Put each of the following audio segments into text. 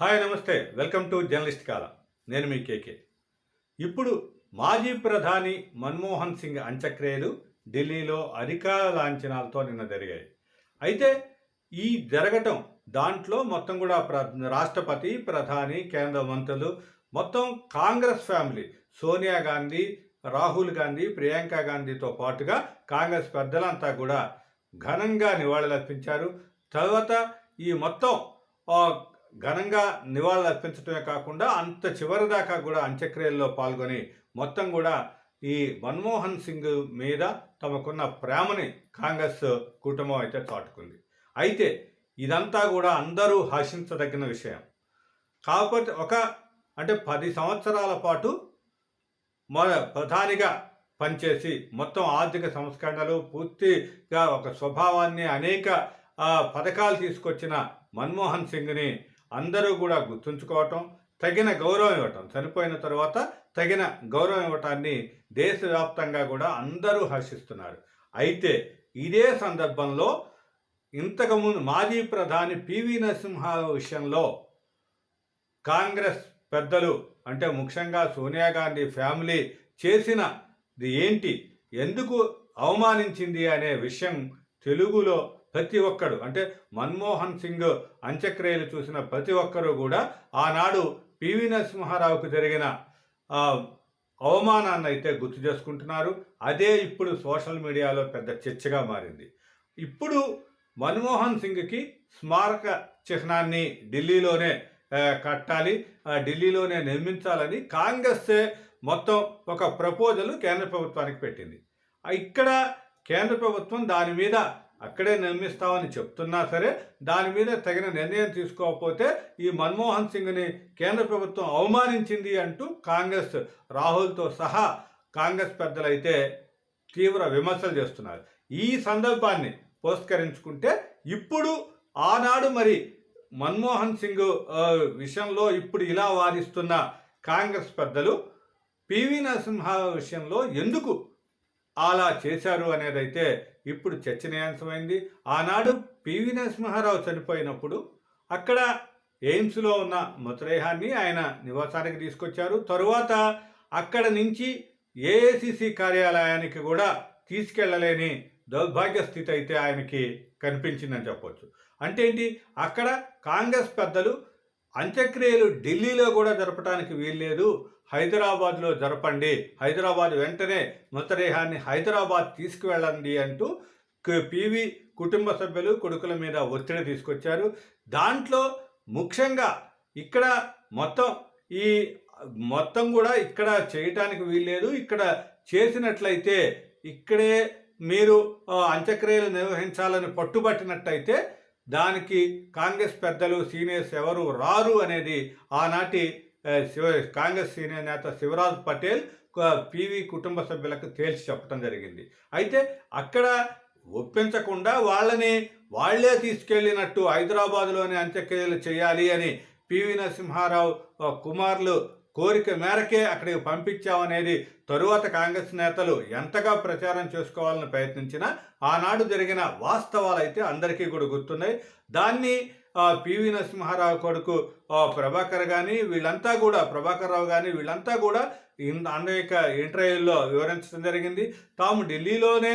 Hi నమస్తే. Welcome to journalist కాల. నేను మీ కేకే. ఇప్పుడు మాజీ ప్రధాని మన్మోహన్ సింగ్ అంత్యక్రియలు ఢిల్లీలో అధికార లాంఛనాలతో నిన్న జరిగాయి. అయితే ఈ జరగటం దాంట్లో మొత్తం కూడా ప్ర రాష్ట్రపతి ప్రధాని కేంద్ర మంత్రులు మొత్తం కాంగ్రెస్ ఫ్యామిలీ సోనియా గాంధీ రాహుల్ గాంధీ ప్రియాంక గాంధీతో పాటుగా కాంగ్రెస్ పెద్దలంతా కూడా ఘనంగా నివాళులర్పించారు. తర్వాత ఈ మొత్తం ఘనంగా నివాళులు అర్పించడమే కాకుండా అంత చివరి దాకా కూడా అంత్యక్రియల్లో పాల్గొని మొత్తం కూడా ఈ మన్మోహన్ సింగ్ మీద తమకున్న ప్రేమని కాంగ్రెస్ కుటుంబం అయితే చాటుకుంది. అయితే ఇదంతా కూడా అందరూ హర్షించదగిన విషయం. కాకపోతే ఒక అంటే పది సంవత్సరాల పాటు మన ప్రధానిగా పనిచేసి మొత్తం ఆర్థిక సంస్కరణలు పూర్తిగా ఒక స్వభావాన్ని అనేక పథకాలు తీసుకొచ్చిన మన్మోహన్ సింగ్ని అందరూ కూడా గుర్తుంచుకోవటం తగిన గౌరవం ఇవ్వటం. చనిపోయిన తర్వాత తగిన గౌరవం ఇవ్వటాన్ని దేశవ్యాప్తంగా కూడా అందరూ హర్షిస్తున్నారు. అయితే ఇదే సందర్భంలో ఇంతకుముందు మాజీ ప్రధాని పివి నరసింహ విషయంలో కాంగ్రెస్ పెద్దలు అంటే ముఖ్యంగా సోనియా గాంధీ ఫ్యామిలీ చేసినది ఏంటి ఎందుకు అవమానించింది అనే విషయం తెలుగులో ప్రతి ఒక్కడు. అంటే మన్మోహన్ సింగ్ అంత్యక్రియలు చూసిన ప్రతి ఒక్కరూ కూడా ఆనాడు పివి నరసింహారావుకు జరిగిన అవమానాన్ని అయితే గుర్తు చేసుకుంటున్నారు. అదే ఇప్పుడు సోషల్ మీడియాలో పెద్ద చర్చగా మారింది. ఇప్పుడు మన్మోహన్ సింగ్కి స్మారక చిహ్నాన్ని ఢిల్లీలోనే కట్టాలి ఆ, ఢిల్లీలోనే నిర్మించాలని కాంగ్రెస్ మొత్తం ఒక ప్రపోజల్ కేంద్ర ప్రభుత్వానికి పెట్టింది. ఇక్కడ కేంద్ర ప్రభుత్వం దాని మీద అక్కడే నిర్మిస్తామని చెప్తున్నా సరే దాని మీద తగిన నిర్ణయం తీసుకోకపోతే ఈ మన్మోహన్ సింగ్ని కేంద్ర ప్రభుత్వం అవమానించింది అంటూ కాంగ్రెస్ రాహుల్తో సహా కాంగ్రెస్ పెద్దలైతే తీవ్ర విమర్శలు చేస్తున్నారు. ఈ సందర్భాన్ని పురస్కరించుకుంటే ఇప్పుడు ఆనాడు మరి మన్మోహన్ సింగ్ విషయంలో ఇప్పుడు ఇలా వాదిస్తున్న కాంగ్రెస్ పెద్దలు పివి నరసింహ విషయంలో ఎందుకు అలా చేశారు అనేదైతే ఇప్పుడు చర్చనీయాంశమైంది. ఆనాడు పివి నరసింహారావు చనిపోయినప్పుడు అక్కడ ఎయిమ్స్లో ఉన్న మృతదేహాన్ని ఆయన నివాసానికి తీసుకొచ్చారు. తరువాత అక్కడ నుంచి ఏఐసిసి కార్యాలయానికి కూడా తీసుకెళ్ళలేని దౌర్భాగ్య స్థితి అయితే ఆయనకి కనిపించిందని చెప్పొచ్చు. అంటే ఏంటి? అక్కడ కాంగ్రెస్ పెద్దలు అంత్యక్రియలు ఢిల్లీలో కూడా జరపడానికి వీల్లేదు. హైదరాబాద్లో జరపండి. హైదరాబాద్ వెంటనే మృతదేహాన్ని హైదరాబాద్ తీసుకువెళ్ళండి అంటూ క- పివి కుటుంబ సభ్యులు కొడుకుల మీద ఒత్తిడి తీసుకొచ్చారు. దాంట్లో ముఖ్యంగా ఇక్కడ మొత్తం ఈ మొత్తం కూడా ఇక్కడ చేయటానికి వీల్లేదు. ఇక్కడ చేసినట్లయితే ఇక్కడే మీరు అంత్యక్రియలు నిర్వహించాలని పట్టుబట్టినట్టయితే దానికి కాంగ్రెస్ పెద్దలు సీనియర్స్ ఎవరు రారు అనేది ఆనాటి శివ కాంగ్రెస్ సీనియర్ నేత శివరాజ్ పటేల్ పీవీ కుటుంబ సభ్యులకు తేల్చి చెప్పడం జరిగింది. అయితే అక్కడ ఒప్పించకుండా వాళ్ళని వాళ్ళే తీసుకెళ్ళినట్టు హైదరాబాద్లోనే అంత్యక్రియలు చేయాలి అని పివి నరసింహారావు కుమారులు కోరిక మేరకే అక్కడికి పంపించామనేది తరువాత కాంగ్రెస్ నేతలు ఎంతగా ప్రచారం చేసుకోవాలని ప్రయత్నించినా ఆనాడు జరిగిన వాస్తవాలు అయితే అందరికీ కూడా గుర్తున్నాయి. దాన్ని పివి నరసింహారావు కొడుకు ప్రభాకర్ కానీ వీళ్ళంతా కూడా ప్రభాకర్ రావు కానీ వీళ్ళంతా కూడా అనేక ఇంటర్వ్యూల్లో వివరించడం జరిగింది. తాము ఢిల్లీలోనే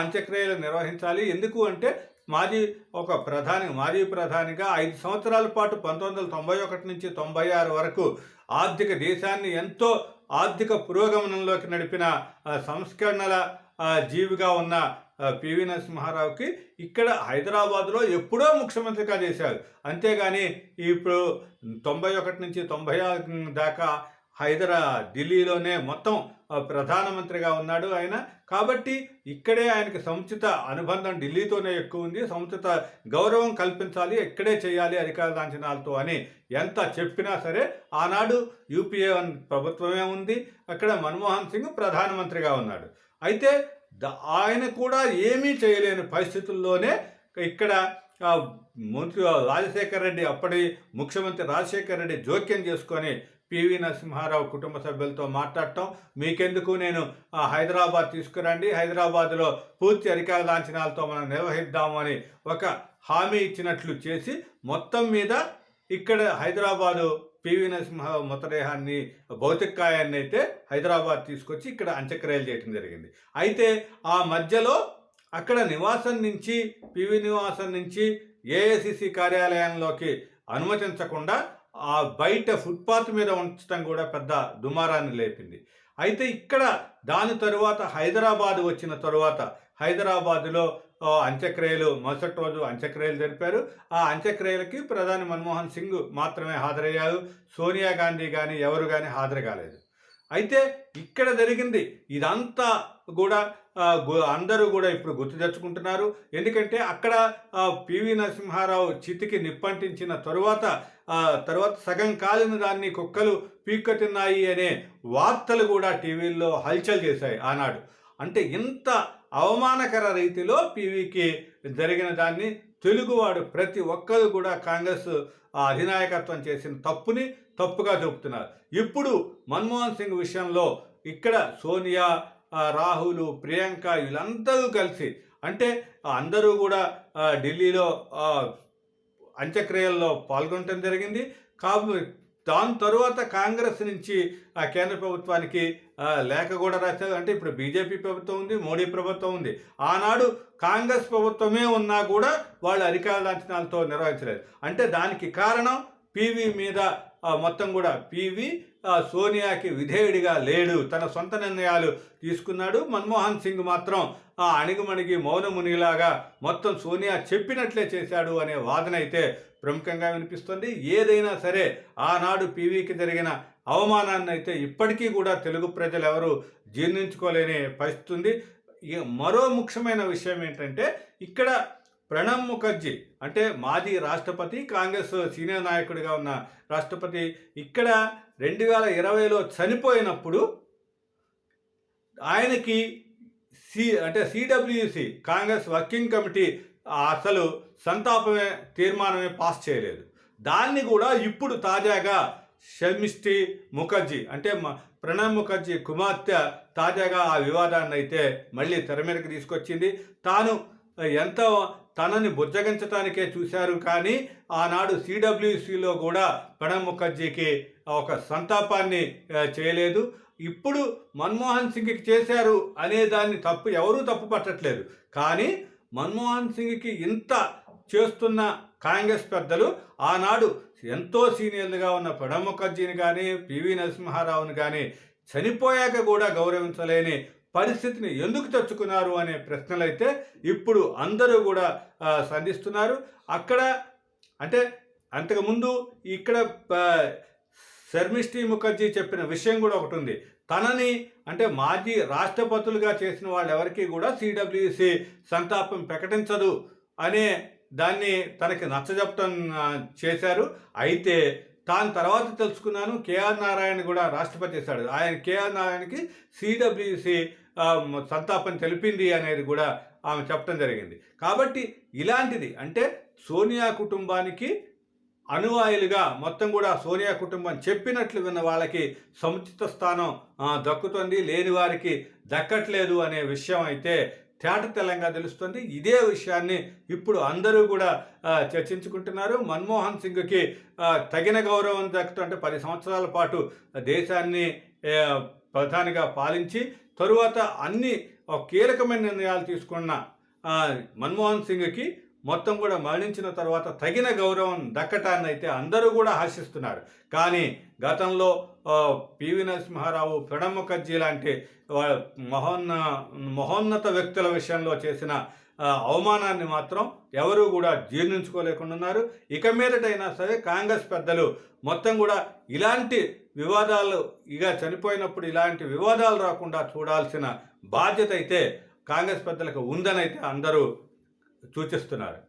అంత్యక్రియలు నిర్వహించాలి. ఎందుకు అంటే మాజీ ఒక ప్రధాని మాజీ ప్రధానిగా ఐదు సంవత్సరాల పాటు పంతొమ్మిది వందల తొంభై ఒకటి నుంచి తొంభై ఆరు వరకు ఆర్థిక దేశాన్ని ఎంతో ఆర్థిక పురోగమనంలోకి నడిపిన సంస్కరణల జీవిగా ఉన్న పివి నరసింహారావుకి ఇక్కడ హైదరాబాద్లో ఎప్పుడో ముఖ్యమంత్రిగా చేశారు. అంతేగాని ఇప్పుడు తొంభై ఒకటి నుంచి తొంభై ఆరు దాకా హైదరా ఢిల్లీలోనే మొత్తం ప్రధానమంత్రిగా ఉన్నాడు ఆయన. కాబట్టి ఇక్కడే ఆయనకి సముచిత అనుబంధం ఢిల్లీతోనే ఎక్కువ ఉంది. సముచిత గౌరవం కల్పించాలి ఇక్కడే చేయాలి అధికార లాంఛనాలతో అని ఎంత చెప్పినా సరే ఆనాడు యూపీఏ వన్ ప్రభుత్వమే ఉంది. అక్కడ మన్మోహన్ సింగ్ ప్రధానమంత్రిగా ఉన్నాడు. అయితే ఆయన కూడా ఏమీ చేయలేని పరిస్థితుల్లోనే ఇక్కడ మంత్రి రాజశేఖర రెడ్డి అప్పటి ముఖ్యమంత్రి రాజశేఖర రెడ్డి జోక్యం చేసుకొని పివి నరసింహారావు కుటుంబ సభ్యులతో మాట్లాడటం మీకెందుకు నేను హైదరాబాద్ తీసుకురండి హైదరాబాద్లో పూర్తి అధికార లాంఛనాలతో మనం నిర్వహిద్దాము అని ఒక హామీ ఇచ్చినట్లు చేసి మొత్తం మీద ఇక్కడ హైదరాబాదు పివి నరసింహ మృతదేహాన్ని భౌతికాయాన్ని అయితే హైదరాబాద్ తీసుకొచ్చి ఇక్కడ అంత్యక్రియలు చేయడం జరిగింది. అయితే ఆ మధ్యలో అక్కడ నివాసం నుంచి పివి నివాసం నుంచి ఏఐసిసి కార్యాలయంలోకి అనుమతించకుండా ఆ బయట ఫుట్పాత్ మీద ఉంచడం కూడా పెద్ద దుమారాన్ని లేపింది. అయితే ఇక్కడ దాని తరువాత హైదరాబాద్ వచ్చిన తరువాత హైదరాబాదులో అంత్యక్రియలు మరుసటి రోజు అంత్యక్రియలు జరిపారు. ఆ అంత్యక్రియలకి ప్రధాని మన్మోహన్ సింగ్ మాత్రమే హాజరయ్యారు. సోనియా గాంధీ కానీ ఎవరు కానీ హాజరు కాలేదు. అయితే ఇక్కడ జరిగింది ఇదంతా కూడా అందరూ కూడా ఇప్పుడు గుర్తు తెచ్చుకుంటున్నారు. ఎందుకంటే అక్కడ పివి నరసింహారావు చితికి నిప్పంటించిన తరువాత తర్వాత సగం కాలిన దాన్ని కుక్కలు పీక్కతిన్నాయి అనే వార్తలు కూడా టీవీల్లో హల్చల్ చేశాయి ఆనాడు. అంటే ఇంత అవమానకర రీతిలో పీవీకి జరిగిన దాన్ని తెలుగువాడు ప్రతి ఒక్కరు కూడా కాంగ్రెస్ అధినాయకత్వం చేసిన తప్పుని తప్పుగా చూపుతున్నారు. ఇప్పుడు మన్మోహన్ సింగ్ విషయంలో ఇక్కడ సోనియా రాహుల్ ప్రియాంక వీళ్ళందరూ కలిసి అంటే అందరూ కూడా ఢిల్లీలో అంత్యక్రియల్లో పాల్గొనడం జరిగింది. కాబట్టి దాని తరువాత కాంగ్రెస్ నుంచి ఆ కేంద్ర ప్రభుత్వానికి లేఖ కూడా రాశారు. అంటే ఇప్పుడు బీజేపీ ప్రభుత్వం ఉంది మోడీ ప్రభుత్వం ఉంది. ఆనాడు కాంగ్రెస్ ప్రభుత్వమే ఉన్నా కూడా వాళ్ళు అధికార లాంఛనాలతో నిర్వహించలేదు. అంటే దానికి కారణం పీవీ మీద మొత్తం కూడా పీవీ సోనియాకి విధేయుడిగా లేడు. తన సొంత నిర్ణయాలు తీసుకున్నాడు మన్మోహన్ సింగ్ మాత్రం. ఆ అణిగుమణిగి మౌనమునిలాగా మొత్తం సోనియా చెప్పినట్లే చేశాడు అనే వాదన అయితే ప్రముఖంగా వినిపిస్తుంది. ఏదైనా సరే ఆనాడు పీవీకి జరిగిన అవమానాన్ని అయితే ఇప్పటికీ కూడా తెలుగు ప్రజలు ఎవరు జీర్ణించుకోలేని పరిస్థితి ఉంది. మరో ముఖ్యమైన విషయం ఏంటంటే ఇక్కడ ప్రణబ్ ముఖర్జీ అంటే మాజీ రాష్ట్రపతి కాంగ్రెస్ సీనియర్ నాయకుడిగా ఉన్న రాష్ట్రపతి ఇక్కడ రెండు వేల ఇరవైలో చనిపోయినప్పుడు ఆయనకి సి అంటే సిడబ్ల్యూసి కాంగ్రెస్ వర్కింగ్ కమిటీ అసలు సంతాపమే తీర్మానమే పాస్ చేయలేదు. దాన్ని కూడా ఇప్పుడు తాజాగా షమిష్టి ముఖర్జీ అంటే ప్రణబ్ ముఖర్జీ కుమార్తె తాజాగా ఆ వివాదాన్ని అయితే మళ్ళీ తెర మీదకి తీసుకొచ్చింది. తాను ఎంత తనని బుజ్జగించటానికే చూశారు. కానీ ఆనాడు సిడబ్ల్యూసిలో కూడా ప్రణబ్ ముఖర్జీకి ఒక సంతాపాన్ని చేయలేదు. ఇప్పుడు మన్మోహన్ సింగ్కి చేశారు అనే దాన్ని తప్పు ఎవరూ తప్పు పట్టట్లేదు. కానీ మన్మోహన్ సింగ్కి ఇంత చేస్తున్న కాంగ్రెస్ పెద్దలు ఆనాడు ఎంతో సీనియర్లుగా ఉన్న ప్రణబ్ ముఖర్జీని కానీ పివి నరసింహారావుని కానీ చనిపోయాక కూడా గౌరవించలేని పరిస్థితిని ఎందుకు తెచ్చుకున్నారు అనే ప్రశ్నలైతే ఇప్పుడు అందరూ కూడా సంధిస్తున్నారు. అక్కడ అంటే అంతకుముందు ఇక్కడ శర్మిష్ఠి ముఖర్జీ చెప్పిన విషయం కూడా ఒకటి ఉంది. తనని అంటే మాజీ రాష్ట్రపతులుగా చేసిన వాళ్ళు కూడా సిడబ్ల్యూసి సంతాపం ప్రకటించదు అనే దాన్ని తనకి నచ్చజెప్పటం చేశారు. అయితే తాను తర్వాత తెలుసుకున్నాను కేఆర్ నారాయణ కూడా రాష్ట్రపతి చేశాడు. ఆయన కేఆర్ నారాయణకి సిడబ్ల్యూసి సంతాపం తెలిపింది అనేది కూడా ఆమె చెప్పడం జరిగింది. కాబట్టి ఇలాంటిది అంటే సోనియా కుటుంబానికి అనువాయులుగా మొత్తం కూడా సోనియా కుటుంబం చెప్పినట్లు విన్న వాళ్ళకి సముచిత స్థానం దక్కుతుంది. లేని వారికి దక్కట్లేదు అనే విషయం అయితే తేట తెల్లంగా తెలుస్తుంది. ఇదే విషయాన్ని ఇప్పుడు అందరూ కూడా చర్చించుకుంటున్నారు. మన్మోహన్ సింగ్కి తగిన గౌరవం దక్కుతుంటే పది సంవత్సరాల పాటు దేశాన్ని ప్రధానిగా పాలించి తరువాత అన్ని కీలకమైన నిర్ణయాలు తీసుకున్న మన్మోహన్ సింగ్కి మొత్తం కూడా మరణించిన తర్వాత తగిన గౌరవం దక్కటాన్ని అయితే అందరూ కూడా హర్షిస్తున్నారు కానీ గతంలో పివి నరసింహారావు ప్రణబ్ ముఖర్జీ లాంటి మహోన్న మహోన్నత వ్యక్తుల విషయంలో చేసిన అవమానాన్ని మాత్రం ఎవరూ కూడా జీర్ణించుకోలేకుండా ఉన్నారు. ఇక మీదటైనా సరే కాంగ్రెస్ పెద్దలు మొత్తం కూడా ఇలాంటి వివాదాలు ఇక చనిపోయినప్పుడు ఇలాంటి వివాదాలు రాకుండా చూడాల్సిన బాధ్యత అయితే కాంగ్రెస్ పెద్దలకు ఉందనైతే అందరూ సూచిస్తున్నారు.